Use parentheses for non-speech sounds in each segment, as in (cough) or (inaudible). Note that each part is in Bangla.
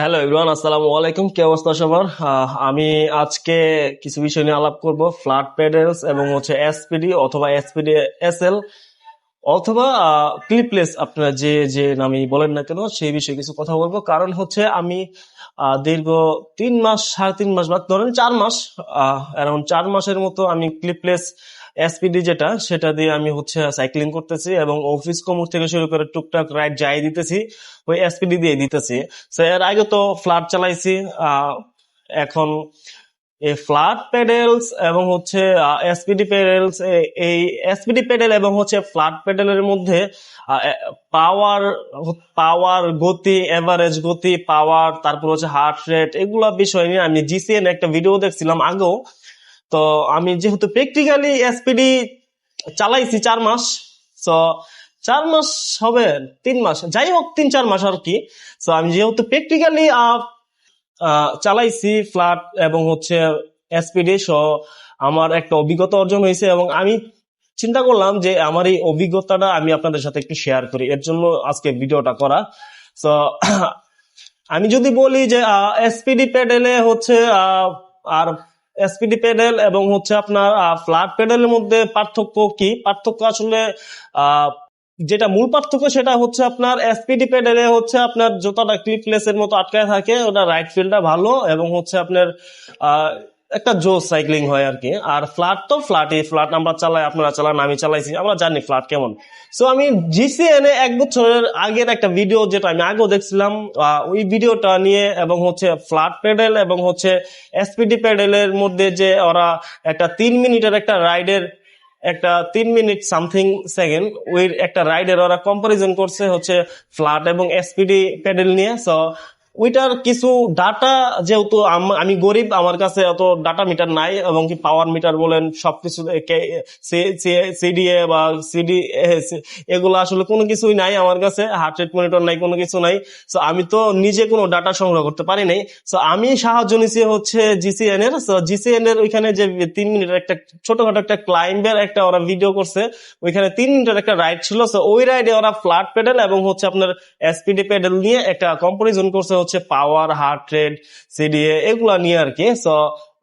হ্যালো এভরিওয়ান আসসালামু আলাইকুম কি অবস্থা সবার? আমি আজকে কিছু বিষয় নিয়ে আলাপ করব ফ্ল্যাট প্যাডেলস এবং হচ্ছে এসপিডি অথবা এসপিডি এসএল অথবা ক্লিপলেস আপনারা যে যে নামই বলেন না কেন, সেই বিষয়ে কিছু কথা বলব। কারণ হচ্ছে আমি দীর্ঘ তিন মাস, সাড়ে তিন মাস বা ধরেন চার মাস অ্যারাউন্ড চার মাসের মতো আমি ক্লিপলেস এসপিডি যেটা, সেটা দিয়ে আমি হচ্ছে সাইক্লিং করতেছি এবং অফিস কমর থেকে শুরু করে টুকটাক রাইড যাই দিতেছি, ওই এসপিডি দিয়ে দিতেছি। এর আগে তো ফ্ল্যাট চালাইছি এখন এই ফ্ল্যাট প্যাডেলস এবং হচ্ছে এসপিডি প্যাডেলস এই এসপিডি প্যাডেল এবং হচ্ছে ফ্ল্যাট প্যাডেলের মধ্যে পাওয়ার পাওয়ার গতি এভারেজ গতি পাওয়ার তারপর হচ্ছে হার্ট রেট এগুলা বিষয় নিয়ে আমি জিসিএন একটা ভিডিও দেখছিলাম আগেও। তো আমি যেহেতু প্র্যাকটিক্যালি এসপিডি চালাইছি চার মাস তো চার মাস হবে, তিন মাস, যাই হোক তিন চার মাস আর কি তো আমি যেহেতু প্র্যাকটিক্যালি চালাইছি ফ্ল্যাট এবং হচ্ছে এসপিডি সো আমার একটা অভিজ্ঞতা অর্জন হয়েছে এবং আমি চিন্তা করলাম যে আমার এই অভিজ্ঞতাটা আমি আপনাদের সাথে একটু শেয়ার করি। এর জন্য আজকে ভিডিওটা করা। তো (clears throat) আমি যদি বলি যে এসপিডি প্যাডেলে হচ্ছে আর এসপিডি প্যাডেল এবং হচ্ছে আপনার ফ্ল্যাট প্যাডেলের মধ্যে পার্থক্য কি? পার্থক্য আসলে যেটা মূল পার্থক্য সেটা হচ্ছে আপনার এসপিডি প্যাডেলে হচ্ছে আপনার জোতাটা ক্লিপলেস এর মতো আটকায় থাকে, ওটা রাইট ফিল্ডটা ভালো এবং হচ্ছে আপনার একটা জোস সাইক্লিং হয় আর কি। আর ফ্ল্যাট তো ফ্ল্যাটই ফ্ল্যাট আমরা চালাই আপনারা চালান, আমি চালাইছি, আমরা জানি ফ্ল্যাট কেমন। সো আমি জিসিএন এ এক বছরের আগের একটা ভিডিও যেটা আমি আগেও দেখছিলাম ওই ভিডিওটা নিয়ে এবং হচ্ছে ফ্ল্যাট প্যাডেল এবং হচ্ছে এসপিডি প্যাডেলের মধ্যে যে ওরা একটা তিন মিনিটের একটা রাইডের একটা তিন মিনিট সামথিং সেকেন্ড ওই একটা রাইডের ওরা কম্পারিজন করছে হচ্ছে ফ্ল্যাট এবং এসপিডি প্যাডেল নিয়ে। সো ওইটার কিছু ডাটা যেহেতু আমি গরিব, আমার কাছে অত ডাটা মিটার নাই এবং কি পাওয়ার মিটার বলেন, সবকিছু সিডিএ বা সিডি এগুলো আসলে কোনো কিছুই নাই আমার কাছে হার্ট রেট মনিটর নাই, কোনো কিছু নাই। সো আমি তো নিজে কোনো ডাটা সংগ্রহ করতে পারি নাই। সো আমি সাহায্য নিছি হচ্ছে জিসিএন এর। জিসিএন এর ওইখানে যে তিন মিনিটের একটা ছোটখাটো একটা ক্লাইম্বের একটা ওরা ভিডিও করছে, ওইখানে তিন মিনিটের একটা রাইড ছিল। সো ওই রাইডে ওরা ফ্ল্যাট প্যাডেল এবং হচ্ছে আপনার এসপিডি প্যাডেল নিয়ে একটা কম্পারিজন করছে হচ্ছে পাওয়ার হার্ট রেট সিডিএ এগুলা নিয়ে আর কি। সো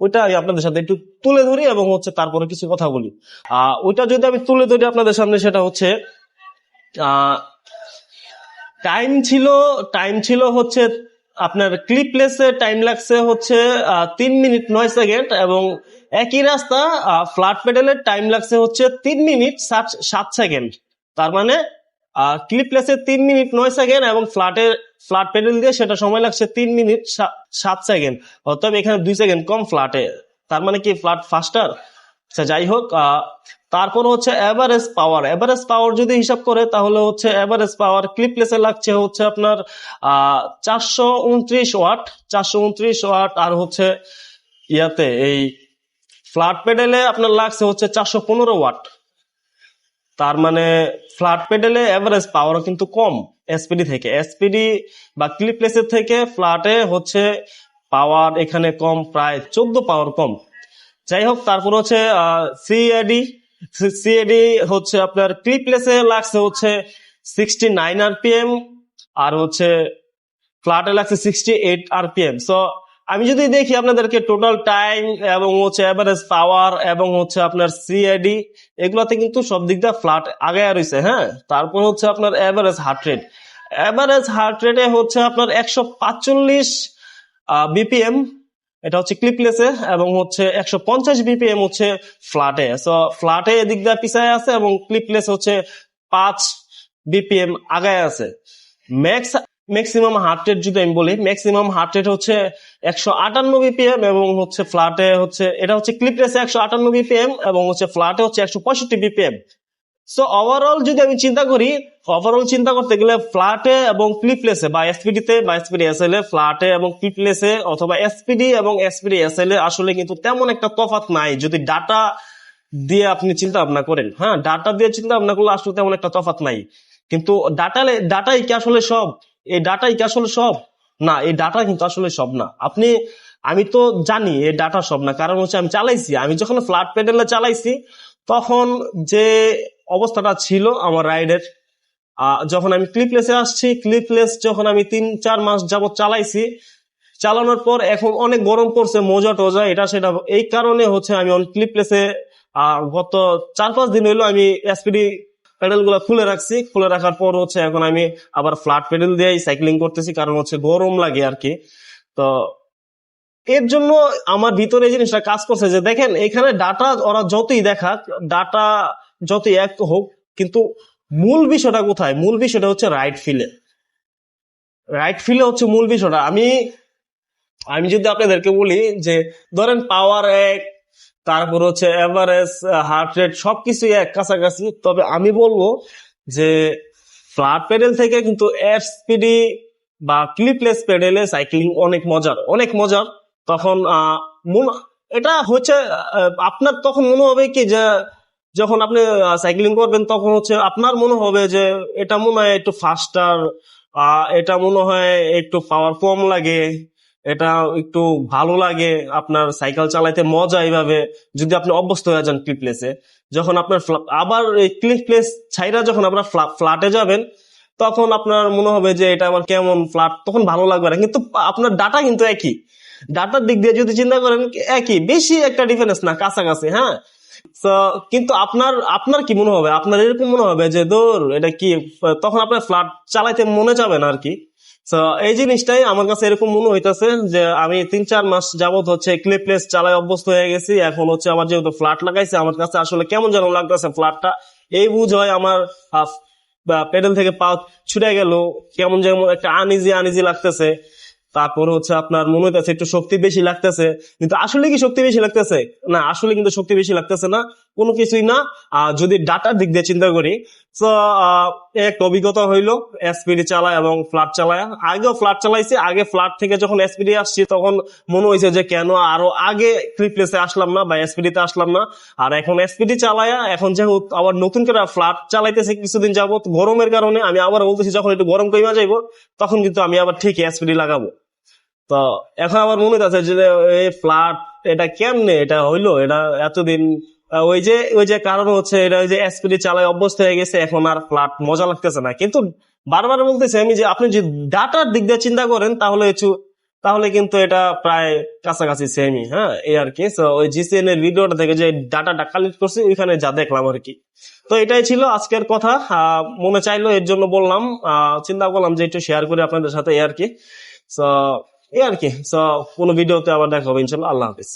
ওইটা আমি আপনাদের সাথে একটু তুলে ধরি এবং হচ্ছে তারপরে কিছু কথা বলি। আহ, ওইটা যদি আমি তুলে ধরি আপনাদের সামনে, সেটা হচ্ছে, আহ টাইম ছিল টাইম ছিল হচ্ছে আপনার ক্লিপলেসে টাইম লাগছে হচ্ছে তিন মিনিট নয় সেকেন্ড এবং একই রাস্তা ফ্ল্যাট পেডেলের টাইম লাগছে হচ্ছে তিন মিনিট সাত সেকেন্ড তার মানে ক্লিপলেসে তিন মিনিট নয় সেকেন্ড এবং ফ্ল্যাটের ফ্ল্যাট পেডেল দিয়ে সেটা সময় লাগছে তিন মিনিট সাত সেকেন্ড অতএব এখানে দুই সেকেন্ড কম ফ্ল্যাটে তার মানে কি ফ্ল্যাট ফাস্টার আচ্ছা যাই হোক তারপর হচ্ছে এভারেজ পাওয়ার এভারেজ পাওয়ার যদি হিসাব করে, তাহলে হচ্ছে এভারেজ পাওয়ার ক্লিপলেসে লাগছে হচ্ছে আপনার চারশো উনত্রিশ ওয়াট চারশো উনত্রিশ ওয়াট আর হচ্ছে ইয়াতে এই ফ্ল্যাট পেডেলে আপনার লাগছে হচ্ছে চারশো পনেরো ওয়াট তার মানে ফ্ল্যাট পেডেলে এভারেজ পাওয়ারও কিন্তু কম এসপিডি থেকে। এসপিডি বা ক্লিপলেসের থেকে ফ্ল্যাটে হচ্ছে পাওয়ার এখানে কম, প্রায় চোদ্দ পাওয়ার কম। যাই হোক, তারপর হচ্ছে সিএডি সিএডি হচ্ছে আপনার ক্লিপলেসে লাগছে হচ্ছে সিক্সটি নাইন আরপিএম আর হচ্ছে ফ্ল্যাটে লাগছে সিক্সটি এইট আরপিএম সো আমি যদি দেখি আপনাদেরকে টোটাল টাইম এবং হচ্ছে এভারেজ পাওয়ার এবং হচ্ছে আপনার সিআইডি এগুলাতে কিন্তু সব দিক দিয়ে ফ্ল্যাট আগে রয়েছে হ্যাঁ? তারপর হচ্ছে আপনার average heart rate average heart রেটে হচ্ছে আপনার একশো পাঁচচল্লিশ বিপিএম এটা হচ্ছে ক্লিপলেসে এবং হচ্ছে একশো পঞ্চাশ বিপিএম হচ্ছে ফ্ল্যাটে সো ফ্ল্যাটে এদিক দিয়ে পিছায় আছে এবং ক্লিপলেস হচ্ছে পাঁচ বিপিএম আগায় আছে। ম্যাক্স ম্যাক্সিমাম হার্ট রেট যদি আমি বলি ম্যাক্সিমাম হার্ট রেট হচ্ছে একশো আটান্ন বিপিএম এবং হচ্ছে ফ্ল্যাটে হচ্ছে, এটা হচ্ছে ক্লিপলেসে একশো আটান্ন বিপিএম এবং হচ্ছে ফ্ল্যাটে হচ্ছে একশো পঁয়ষট্টি বিপিএম সো ওভারঅল যদি আমি চিন্তা করি ওভারঅল চিন্তা করতে গেলে ফ্ল্যাটে এবং ক্লিপলেসে বা এসপিডিতে বা এসপিডি এসএল এ ফ্ল্যাটে এবং ক্লিপলেসে অথবা এসপিডি এবং এসপিডি এসএল এ আসলে কিন্তু তেমন একটা তফাৎ নাই যদি ডাটা দিয়ে আপনি চিন্তা ভাবনা করেন। হ্যাঁ ডাটা দিয়ে চিন্তা ভাবনা করলে আসলে তেমন একটা তফাৎ নাই। কিন্তু ডাটা ডাটাই কি আসলে সব? এই ডাটাই কি আসলে সব? না, এই ডাটা কিন্তু আসলে সব না। আপনি, আমি তো জানি এই ডাটা সব না, কারণ হচ্ছে আমি চালাইছি। আমি যখন ফ্ল্যাট প্যাডেলে চালাইছি, তখন যে অবস্থাটা ছিল আমার রাইডের যখন আমি ক্লিপলেসে আসছি ক্লিপলেস যখন আমি তিন, চার মাস যাবত চালাইছি, চালানোর পর এখন অনেক গরম পড়ছে, মোজা টোজা, এটা সেটা, এই কারণে হচ্ছে আমি ক্লিপলেসে গত চার, পাঁচ দিন হইল আমি এসপিডি প্যাডেলগুলো খুলে রাখছি। খুলে রাখার পর হচ্ছে এখন আমি আবার ফ্ল্যাট প্যাডেল দিয়ে সাইক্লিং করতেছি, কারণ হচ্ছে গরম লাগে আর কি। তো এর জন্য আমার ভিতরে এই জিনিসটা কাজ করছে যে, দেখেন, এখানে ডাটা ওরা যতই দেখাক ডাটা যতই এক হোক, কিন্তু মূল বিষয়টা কোথায়? মূল বিষয়টা হচ্ছে রাইট ফিলে রাইট ফিলে হচ্ছে মূল বিষয়টা। আমি আমি যদি আপনাদেরকে বলি যে, ধরেন পাওয়ার এক তারপর হচ্ছে এভারেজ হার্ট রেট সবকিছুই এক কাছাকাছি। তবে আমি বলব যে ফ্ল্যাট প্যাডেল থেকে কিন্তু এসপিডি বা ক্লিপলেস প্যাডেলে সাইক্লিং অনেক মজার অনেক মজার। তখন এটা হচ্ছে আপনার তখন মনে হবে কি যে, যখন আপনি সাইক্লিং করবেন তখন হচ্ছে আপনার মনে হবে যে এটা মনে হয় একটু ফাস্টার এটা মনে হয় একটু পাওয়ার কম লাগে। এটা একটু ভালো লাগে আপনার সাইকেল চালাইতে, মজা এইভাবে যদি আপনি অভ্যস্ত হয়ে যান ক্লিপলেসে যখন আপনার আবার এই ক্লিপলেস ছাইরা যখন আপনার ফ্ল্যাটে যাবেন, তখন আপনার মনে হবে যে এটা আমার কেমন ফ্ল্যাট তখন ভালো লাগবে না। কিন্তু আপনার ডাটা কিন্তু একই। ডাটার দিক দিয়ে যদি চিন্তা করেন, একই। বেশি একটা ডিফারেন্স না, কাছাকাছি হ্যাঁ? কিন্তু আপনার আপনার কি মনে হবে? আপনার এরকম মনে হবে যে, দূর, এটা কি? তখন আপনার ফ্ল্যাট চালাইতে মনে যাবে না আর কি। এই জিনিসটাই আমার কাছে এরকম মনে হইতাছে যে আমি তিন, চার মাস যাবত হচ্ছে ক্লিপলেস চালাই অভ্যস্ত হয়ে গেছি। এখন হচ্ছে আমার যেহেতু ফ্ল্যাট লাগাইছে, আমার কাছে আসলে কেমন যেন লাগতেছে ফ্ল্যাটটা এই বুঝ হয় আমার পেডেল থেকে পা ছুটে গেল, কেমন যেমন একটা আনইজি আনইজি লাগতেছে। তারপর হচ্ছে আপনার মনে হইতেছে একটু শক্তি বেশি লাগতেছে। কিন্তু আসলে কি শক্তি বেশি লাগতেছে? না, আসলে কিন্তু শক্তি বেশি লাগতেছে না। কোনো কিছুই না। যদি ডাটার দিক দিয়ে চিন্তা করি, তো এক অভিজ্ঞতা হইল এসপিডি চালায় এবং ফ্ল্যাট চালায়। আগেও ফ্ল্যাট চালাইছি, আগে ফ্ল্যাট থেকে যখন এসপিডি আসছি তখন মনে হয়েছে যে কেন আরও আগে ট্রিপ্লেসে আসলাম না বা এসপিডি তে আসলাম না। আর এখন এসপিডি চালায়া, এখন যেহেতু আবার নতুন করে ফ্ল্যাট চালাইতেছে কিছুদিন যাবত গরমের কারণে আমি আবার বলতেছি যখন একটু গরম কমে যাইবো, তখন কিন্তু আমি আবার ঠিক এসপিডি লাগাবো। তো, এখন আমার মনে হচ্ছে যে, এই ফ্ল্যাট এটা কেমনে, এটা হইল, এটা এতদিন ওই যে ওই যে কারণ হচ্ছে এটা ওই যে এসপিডি চালায় অভ্যস্ত হয়ে গেছে, এখন আর ফ্ল্যাট মজা লাগতেছে না। কিন্তু বারবার বলতেছি আমি যে, আপনি যদি ডাটার দিক দিয়ে চিন্তা করেন, তাহলে একটু, তাহলে কিন্তু এটা প্রায় কাছাকাছি সেমই হ্যাঁ এই আর কি। ওই জিসিএন এর ভিডিওটা থেকে যে ডাটাটা কালেক্ট করছি, ওইখানে যা দেখলাম আর কি। তো এটাই ছিল আজকের কথা। মনে চাইলো এর জন্য বললাম। চিন্তা করলাম যে একটু শেয়ার করি আপনাদের সাথে, এই আর কি। তো এই আর কি। তো কোনো ভিডিওতে আবার দেখা হবে, ইনশাল্লাহ। আল্লাহ হাফিজ।